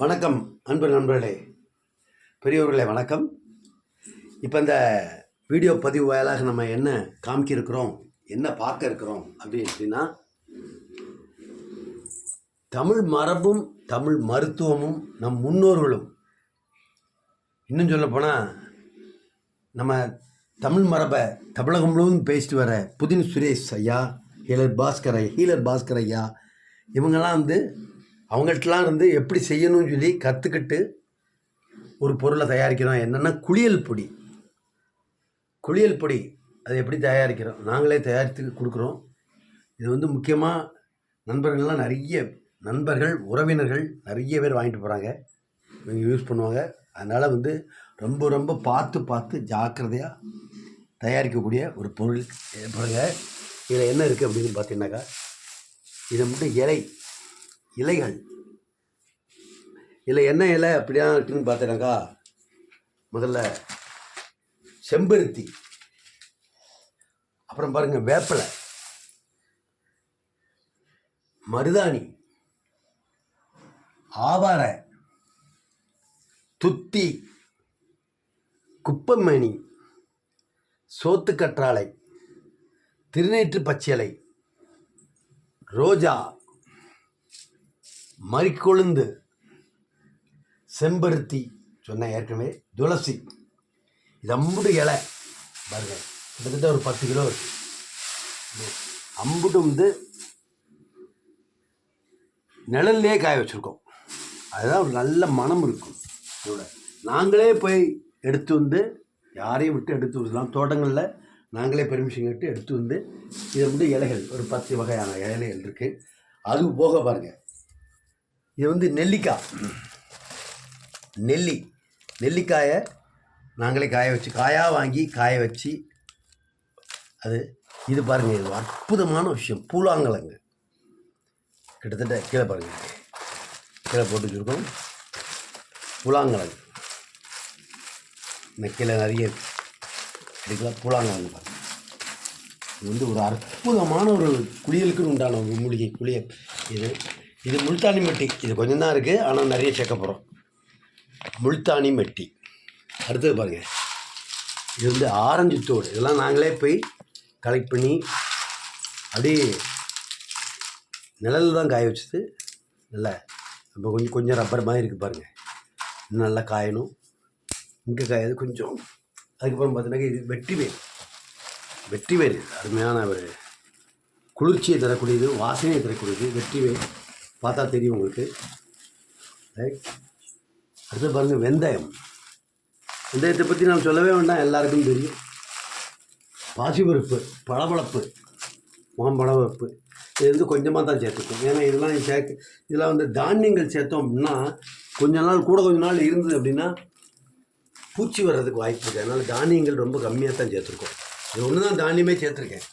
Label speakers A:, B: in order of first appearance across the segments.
A: வணக்கம் அன்பு நண்பர்களே. பெரியவர்களே வணக்கம். இப்போ இந்த வீடியோ பதிவு வாயிலாக நம்ம என்ன காமிக்கிருக்கிறோம் என்ன பார்க்க இருக்கிறோம் அப்படி அப்படின்னா தமிழ் மரபும் தமிழ் மருத்துவமும் நம் முன்னோர்களும். இன்னும் சொல்லப்போனால் நம்ம தமிழ் மரபை தமிழகம் முழுவதும் பேசிட்டு வர புதின் சுரேஷ் ஐயா ஹீலர் பாஸ்கர் ஐயா ஹீலர் பாஸ்கர் ஐயா இவங்கெல்லாம் வந்து அவங்கள்ட்டலாம் இருந்து எப்படி செய்யணும்னு சொல்லி கற்றுக்கிட்டு ஒரு பொருளை தயாரிக்கிறோம். என்னென்னா குளியல் பொடி. குளியல் பொடி அதை எப்படி தயாரிக்கிறோம்? நாங்களே தயாரித்து கொடுக்குறோம். இது வந்து முக்கியமாக நண்பர்கள்லாம் நிறைய நண்பர்கள் உறவினர்கள் நிறைய பேர் வாங்கிட்டு போகிறாங்க இவங்க யூஸ் பண்ணுவாங்க. அதனால் வந்து ரொம்ப ரொம்ப பார்த்து பார்த்து ஜாக்கிரதையாக தயாரிக்கக்கூடிய ஒரு பொருள். இது இதில் என்ன இருக்குது அப்படின்னு பார்த்தீங்கன்னாக்கா இது மட்டும் இலை இலைகள். இல்லை என்ன இலை? அப்படியா இருக்குன்னு பார்த்தீங்கன்னாக்கா முதல்ல செம்பருத்தி அப்புறம் பாருங்கள் வேப்பிலை மருதாணி ஆவாரை துத்தி குப்பமேனி சோத்துக்கற்றாழை திருநேற்று பச்சிலை ரோஜா மறிக்கொழுந்து செம்பருத்தி சொன்ன ஏற்கனவே துளசி. இது அம்புட்டு இலை பாருங்க கிட்டத்தட்ட ஒரு பத்து கிலோ இருக்கு. அம்புட்டு வந்து நிழல்லே காய வச்சுருக்கோம். அதுதான் ஒரு நல்ல மனம் இருக்கும் இதோட. நாங்களே போய் எடுத்து வந்து யாரையும் விட்டு எடுத்து விடலாம் தோட்டங்களில் நாங்களே பெர்மிஷன் கேட்டு எடுத்து வந்து இதை வந்து இலைகள் ஒரு பத்து வகையான இலைகள் இருக்குது அது போக பாருங்கள் இது வந்து நெல்லிக்காய். நெல்லி. நெல்லிக்காயை நாங்களே காய வச்சு காயாக வாங்கி காய வச்சு அது இது பாருங்கள் இது அற்புதமான விஷயம். பூலாங்கலங்க. கிட்டத்தட்ட கீழே பாருங்கள் கீழே போட்டு வச்சுருக்கோம். புலாங்கலங்கு. இந்த கீழே நிறைய இருக்கு. புலாங்கலங்கு இது வந்து ஒரு அற்புதமான ஒரு குளியலுக்கு உண்டான மூலிகை குளிய இது இது முல்தானி மெட்டி. இது கொஞ்சம் தான் இருக்குது ஆனால் நிறைய சேர்க்க போகிறோம் முல்தானி மெட்டி. அடுத்தது பாருங்கள் இது வந்து ஆரஞ்சு தோடு. இதெல்லாம் நாங்களே போய் கலெக்ட் பண்ணி அப்படியே நிழலில் தான் காய வச்சது நல்லா நம்ம கொஞ்சம் கொஞ்சம் ரப்பர் மாதிரி இருக்குது பாருங்கள் இன்னும் நல்லா காயணும். இங்கே காயாது கொஞ்சம் அதுக்கப்புறம் பார்த்தீங்கன்னா இது வெட்டி வேர். வெட்டி வேர். அருமையான ஒரு குளிர்ச்சியை தரக்கூடியது வாசனையை தரக்கூடியது வெட்டி வேர். பார்த்தா தெரியும் உங்களுக்கு. ரைட் அடுத்து பாருங்கள் வெந்தயம். வெந்தயத்தை பற்றி நான் சொல்லவே வேண்டாம் எல்லாருக்கும் தெரியும். பாசிப்பருப்பு பளபளப்பு முகம் இது வந்து கொஞ்சமாக தான் சேர்த்துக்கோம் ஏன்னா இதெல்லாம் சேர்க்க இதெல்லாம் வந்து தானியங்கள் சேர்த்தோம் அப்படின்னா கொஞ்ச நாள் கூட கொஞ்ச நாள் இருந்தது அப்படின்னா பூச்சி வர்றதுக்கு வாய்ப்பு இருக்குது அதனால் தானியங்கள் ரொம்ப கம்மியாக தான் சேர்த்துருக்கோம். இது ஒன்று தான் தானியமே சேர்த்துருக்கேன்.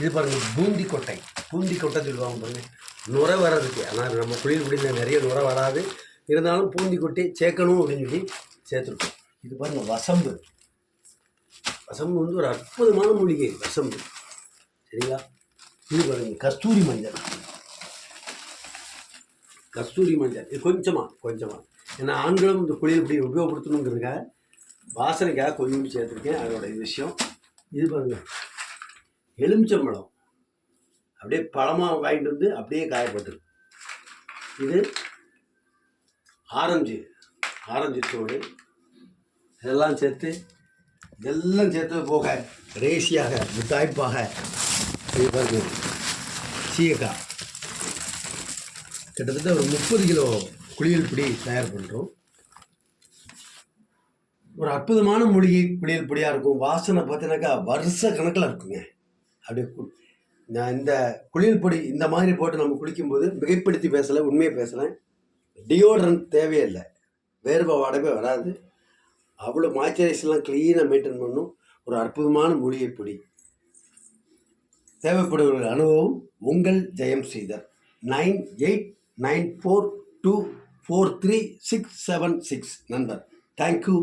A: இது பாருங்கள் பூந்தி கொட்டை. பூந்தி கொட்டை சொல்லுவாங்க பாருங்கள் நுரை வர்றதுக்கு. ஆனால் நம்ம குளிர் குடிந்த நிறைய நுரை வராது. இருந்தாலும் பூந்தி கொட்டி சேர்க்கணும் அப்படின்னு சொல்லி சேர்த்துருக்கோம். இது பாருங்கள் வசம்பு. வசம்பு வந்து ஒரு அற்புதமான மூலிகை வசம்பு. சரிங்களா? இது பாருங்கள் கஸ்தூரி மஞ்சள். கஸ்தூரி மஞ்சள். இது கொஞ்சமாக கொஞ்சமாக ஏன்னா ஆண்களும் இந்த குளிர் இப்படி உபயோகப்படுத்தணுங்கிறதுக்காக வாசனைக்காக கொஞ்சம் சேர்த்துருக்கேன். அதோட விஷயம். இது பாருங்கள் எலுமிச்சம்பழம். அப்படியே பழமாக வாங்கிட்டு வந்து அப்படியே காயப்பட்டுரு. இது ஆரஞ்சு ஆரஞ்சு தோடு. இதெல்லாம் சேர்த்து இதெல்லாம் சேர்த்து போக ரேசியாக முத்தாய்ப்பாக இது பாருங்க சீயக்காய். கிட்டத்தட்ட ஒரு முப்பது கிலோ குளியல் பிடி தயார் பண்ணுறோம் ஒரு அற்புதமான மூலிகை குளியல் பொடியாக இருக்கும். வாசனை பார்த்தீங்கன்னாக்கா வருஷ கணக்கில் இருக்குங்க. அப்படியே இந்த குளியல் பொடி இந்த மாதிரி போட்டு நம்ம குளிக்கும்போது மிகைப்படுத்தி பேசலை உண்மையை பேசலை. டியோட்ரண்ட் தேவையே இல்லை வேர்வை வாடவே வராது. அவ்வளோ மாய்ச்சரைஸ்லாம் க்ளீனாக மெயின்டைன் பண்ணும். ஒரு அற்புதமான மூலிகை பொடி. தேவைப்படுகிற அனுபவம் உங்கள் Jayam Sridhar. Nine eight nine four two four three six seven six நண்பர். Thank you